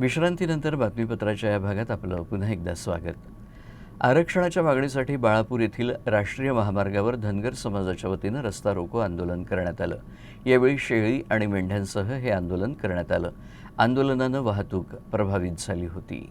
विश्रांतीनंतर बातमीपत्राच्या या भागात आपलं पुन्हा एकदा स्वागत. आरक्षणाच्या मागणीसाठी बाळापूर येथील राष्ट्रीय महामार्गावर धनगर समाजाच्या वतीनं रस्ता रोको आंदोलन करण्यात आलं. यावेळी शेळी आणि मेंढ्यांसह हे आंदोलन करण्यात आलं. आंदोलनानं वाहतूक प्रभावित झाली होती.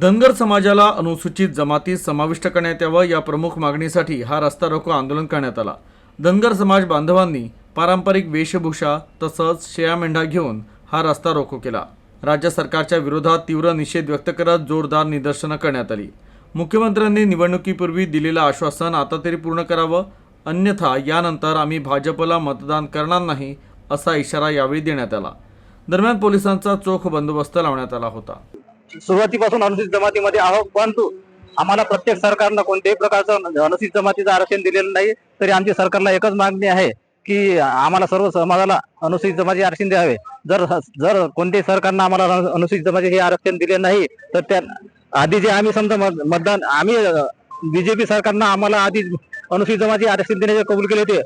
धनगर समाजाला अनुसूचित जमातीत समाविष्ट करण्यात यावं या प्रमुख मागणीसाठी हा रस्ता रोको आंदोलन करण्यात आला. धनगर समाज बांधवांनी पारंपरिक वेशभूषा तसंच शेळ्या मेंढा घेऊन हा रस्ता रोको केला. राज्य सरकारच्या विरोधात तीव्र निषेध व्यक्त करत जोरदार निदर्शनं करण्यात आली. मुख्यमंत्र्यांनी निवडणुकीपूर्वी दिलेलं आश्वासन आता तरी पूर्ण करावं अन्यथा यानंतर आम्ही भाजपला मतदान करणार नाही असा इशारा यावेळी देण्यात आला. दरम्यान पोलिसांचा चोख बंदोबस्त लावण्यात आला होता. सुरुवातीपासून अनुसूचित जमातीमध्ये आहोत परंतु आम्हाला प्रत्येक सरकारनं कोणत्याही प्रकारचं अनुसूचित जमातीचं आरक्षण दिलेलं नाही तरी आमची सरकारला एकच मागणी आहे की आम्हाला सर्व समाजाला अनुसूचित जमाती आरक्षण द्यावे. जर जर कोणत्याही सरकारनं आम्हाला अनुसूचित जमाती हे आरक्षण दिले नाही तर त्या आधी जे आम्ही समजा मत- मतदान आम्ही बीजेपी सरकारनं आम्हाला आधी अनुसूचित जमाती आरक्षण देण्याचे कबूल केले होते.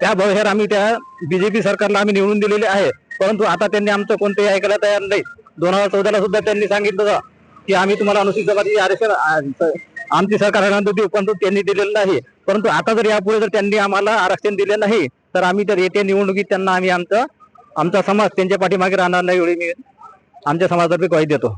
त्या बहेर आम्ही त्या बीजेपी सरकारला आम्ही निवडून दिलेले आहे. परंतु आता त्यांनी आमचं कोणतेही ऐकायला तयार नाही. दोन हजार चौदाला सुद्धा त्यांनी सांगितलं की आम्ही तुम्हाला अनुसूचित जमाती आरक्षण आमची सरकार देऊ परंतु त्यांनी दिलेलं नाही. परंतु आता जर यापुढे जर त्यांनी आम्हाला आरक्षण दिले नाही तर आम्ही तर येत्या निवडणुकीत त्यांना आम्ही आमचं आमचा समाज त्यांच्या पाठीमागे राहणार नाही एवढी मी आमच्या समाजातर्फे ग्वाही देतो.